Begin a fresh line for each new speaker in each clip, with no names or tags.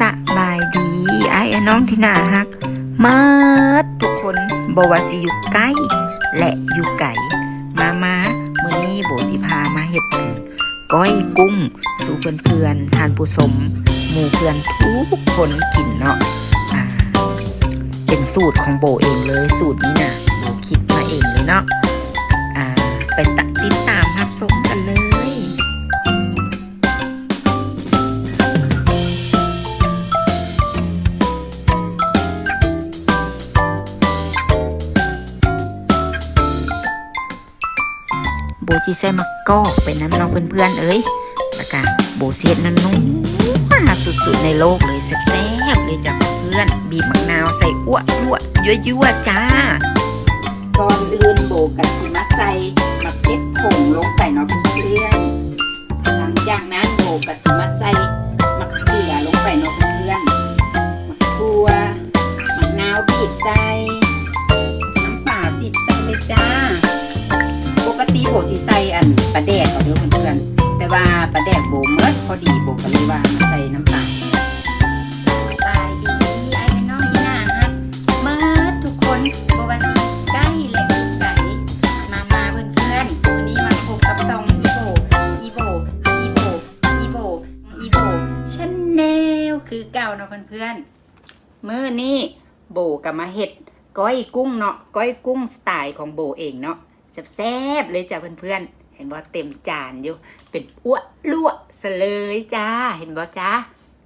สบายดีไอ้น้องที่น่าฮักเมิดทุกคนบว่าสิอยู่ใกล้ และอยู่ไกลมามามื้อนี้โบสิพามาเฮ็ดก้อยกุ้ง สู่เพื่อนๆทานผู้สม หมู่เพื่อนทุกคนกินเนาะอ่าเป็นสูตรของโบเองเลยสูตรนี้นะโบคิดมาเองเลยเนาะอ่าไปตัดติด จีใส่มะกอกไปน้ำน้องเพื่อนๆเอ้ยแล้วก็โบเซียนันนุ่มสุดๆในโลกเลยแซ่บๆเลยจ้ะเพื่อนบีบมะนาวใส่อ้วยั่วยั่วๆจ้าก่อนอื่นโบกับสีมาใส่มะเขือผงลงไปเนาะ พอดีโบก็เลยว่าใส่น้ำปลาตายดีไอ้น้องนี่น่าฮักเมิดทุกคนโบว่าสิใกล้และอยู่ไกลมามาเพื่อนๆวันนี้มาพบกับซองอีโบอีโบอีโบอีโบอีโบชาแนลคือเก่าเนาะเพื่อนๆมื้อนี้โบกับมาเฮ็ดก้อยกุ้งเนาะก้อยกุ้งสไตล์ของโบเองเนาะแซ่บๆเลยจ้ะเพื่อนๆเห็นว่าเต็มจานอยู่เป็นอ้วลั่ว สเลยจ้า เห็นบ่จ้า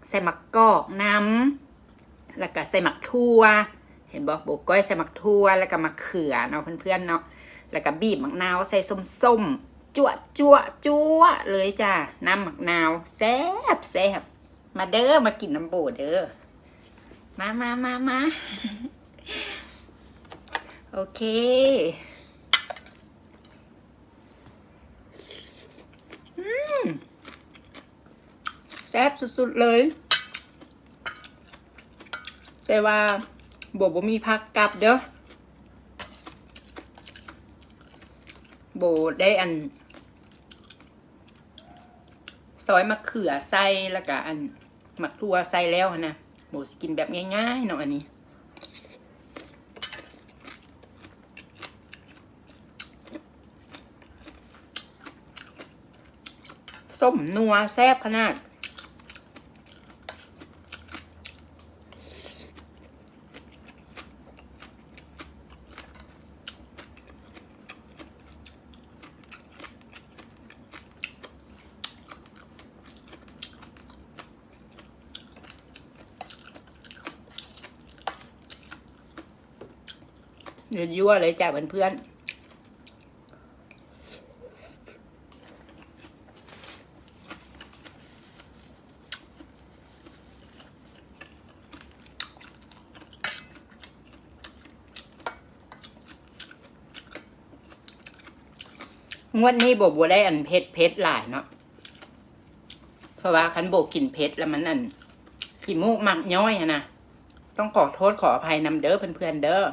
ใส่หมักกอกน้ำแล้วก็ใส่หมักทั่ว เห็นบ่โบก้อยใส่หมักทั่ว แล้วก็มะเขือเนาะเพื่อนๆเนาะ แล้วก็บีบหมะนาวใส่ส้มๆจั่วจั่วจั่วเลยจ้า น้ำหมะนาวแซ่บแซ่บมาเด้อ มากินน้ำโบเด้อ มามามามาโอเค แซ่บสุดๆเลย แต่ว่าบบมีพักกลับเด้อโบได้อัน ซอยมะเขือใส่แล้วก็อันหมักทัวใส่แล้วนนะโบสกินแบบง่ายๆเนาะอันนี้ส้มนัวแซ่บขนาด เดี๋ยวยั่วเลยจ้ะเพื่อนงวดนี้โบบัวได้อันเพชรเพชรหลายเนาะ เพราะว่าคันโบกินเพชรแล้วมันอันขี้มูกมักย้อยอะนะ ต้องขอโทษขออภัยนำเด้อเพื่อนๆเด้อ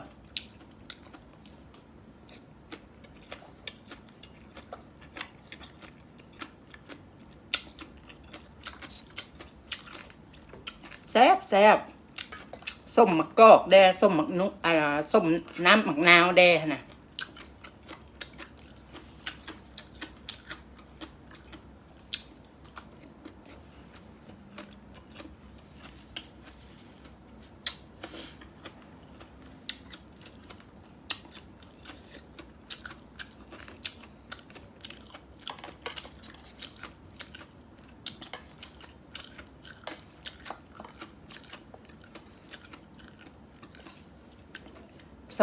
แซ่บแซ่บส้มมะกอกแดส้มมะนุกอ่าส้มน้ำมะนาวแดนะ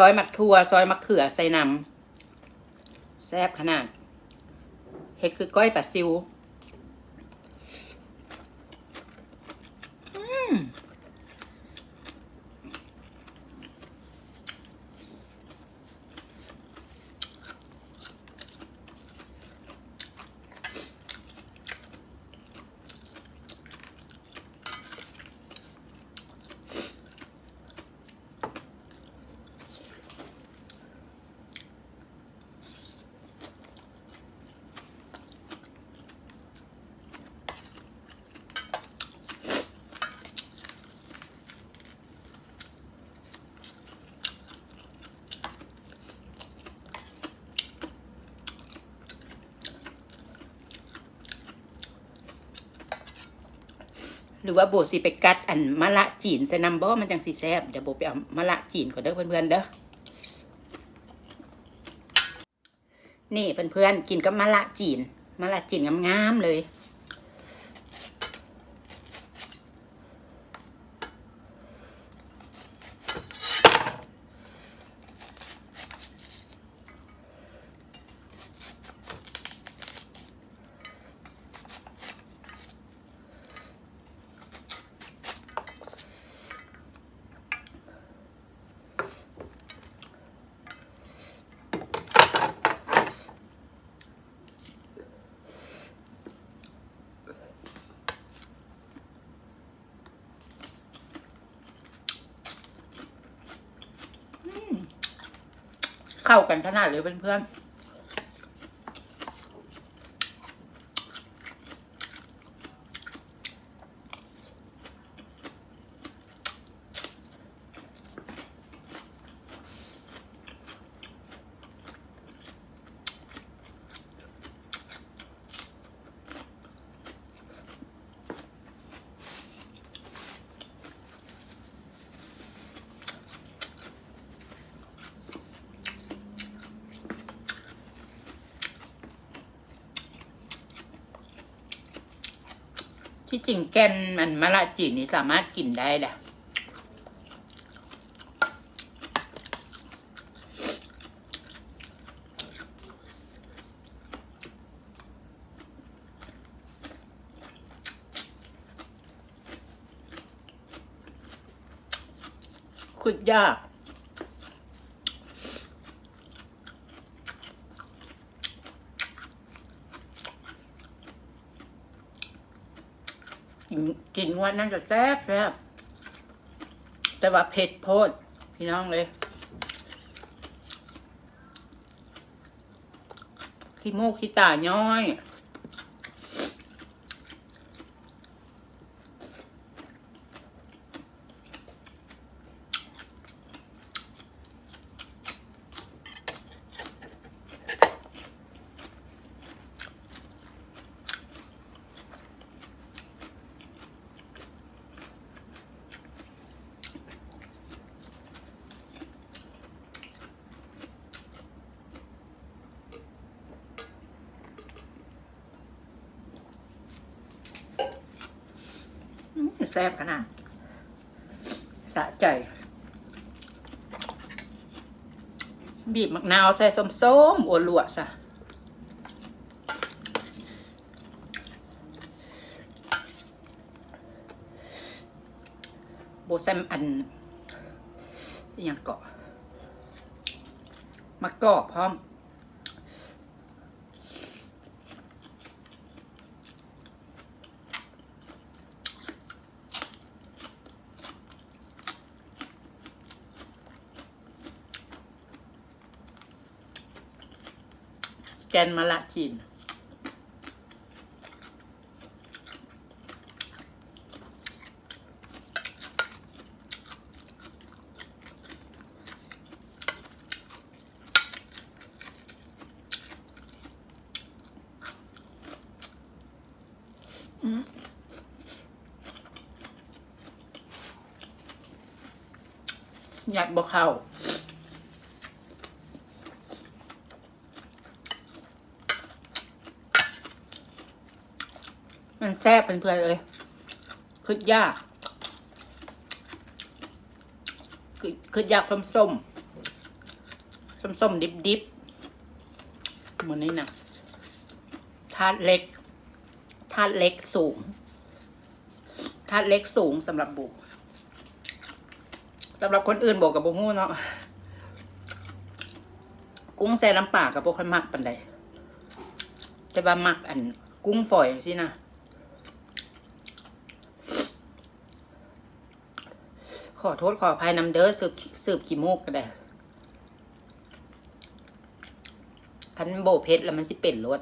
อยมักทั่วซอยมะเขือใส่น้ำแซ่บขนาดเห็ดคือก้อยปลาซิว รือว่าโบสิไปกัดอันมะละจีนใส่น้ำบ่มันจังสีแซ่บเดี๋ยวโบไปเอามะละจีนก่อนเด้อเพื่อนๆเด้อนี่เพื่อนๆกินกับมะละจีนมะละจีนงามๆเลย เข้ากันขนาดเลยเพื่อนๆ ที่จริงแกนมันมะละจีนนี่สามารถกินได้แหละขุดยาก กินนวดนั่นก็แซ่บแซ่บแต่ว่าเผ็ดโพด พี่น้องเลยขี้โมกขี้ตาย้อย ซ่บขนาดสะใจ บีบมะนาวใส่ส้มๆโอวลวซะโบแซมอันอย่างเกาะมะกอกพร้อม แกนมะละจีนอืมอยากบอกเข้า มันแซ่บเป็นเพื่อนๆเลย คืดยาก คือคืดยากส้มส้มส้มส้มดิบดิบเหมือนนี้นะธาตุเล็กธาตุเล็กสูงธาตุเล็กสูงสำหรับบุกสำหรับคนอื่นบอกกับบุงูเนาะกุ้งแซ่น้ำปลากับพวกค่อยมักปันใดแต่ว่ามักอันกุ้งฝอยสินะ ขอโทษขออภัยนำเด้อสืบสืบขี้มูกก็ได้คันโบเพชรแล้วมันสิเป็นรส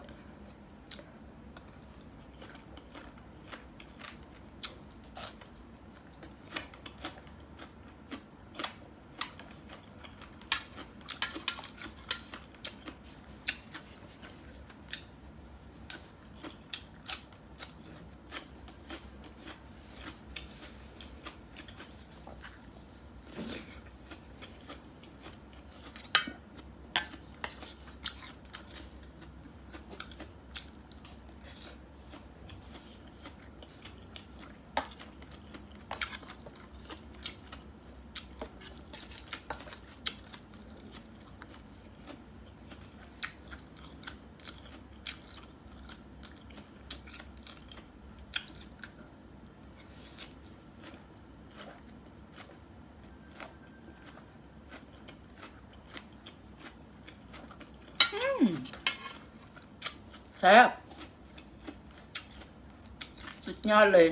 ซ่บสุดยอดเลย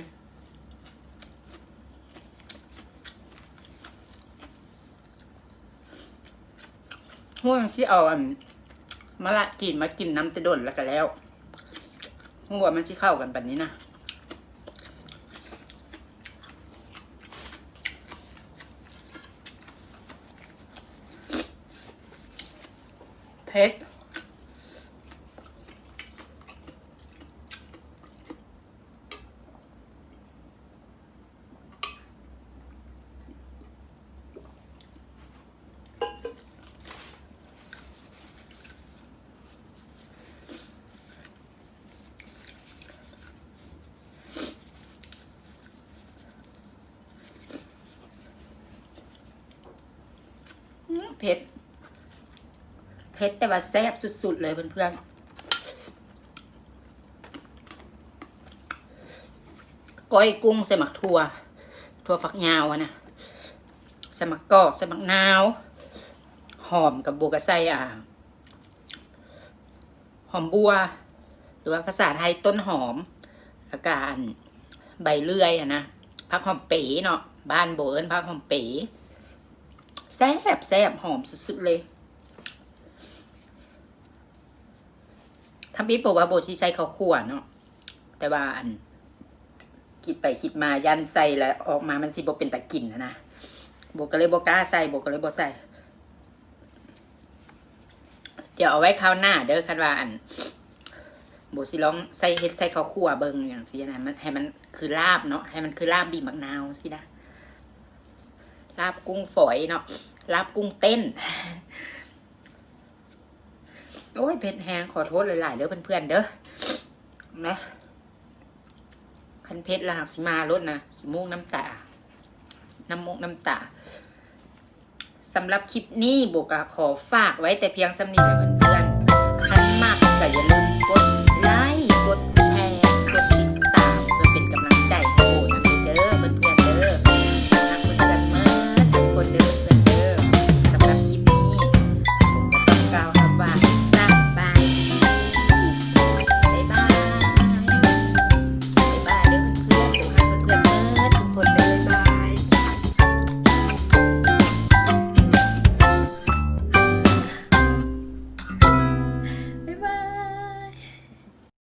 ห่วงที่เอาอันมะละกินมากินน้ำจะดนแล้วก็แล้วห่วมันที่เข้ากันแบบนี้นะเผ็ดอื้อ เผ็ดเผ็ดแต่ว่าแซ่บสุด ๆ เลยเพื่อนๆก้อยกุ้งใส่หมักถั่วถั่วฝักยาวอะนะใส่หมักกอกใส่หมักนาว หอมกับบัวกระไซอ่าหอมบัว หรือว่าภาษาไทยต้นหอมแล้วกอันใบเลื่อยอะนะพักหอมเป๋เนาะบ้านโบเอิญพักหอมเป๋ แซ่บแซ่บหอมสุดๆเลยทำพี่บอกว่าโบชีใส่ข้าวคั่วเนาะแต่ว่าอัน คิดไปคิดมายันใส่แล้วออกมามันสิบเป็นตะกินนะนะโบก็เลยโบกล้าใส่โบก็เลยโบใส่ เดี๋ยวเอาไว้คราวหน้า เด้อคันว่าอันโบสิลองใส่เฮ็ดใส่ข้าวคั่วเบิงอย่างสินะมันให้มันคือลาบเนาะให้มันคือลาบบีบมะนาวสินะ ลาบกุ้งฝอยเนาะลาบกุ้งเต้น โอ้ยเผ็ดแหงขอโทษหลายๆเด้อเพื่อนๆเด้อนะคันเผ็ดละหักสิมารถนะขี้มูกน้ำตา น้ำมูกน้ำตาสำหรับคลิปนี้โบกะขอฝากไว้แต่เพียงสำนีแหละเพื่อนๆคันมากก็อย่าลืม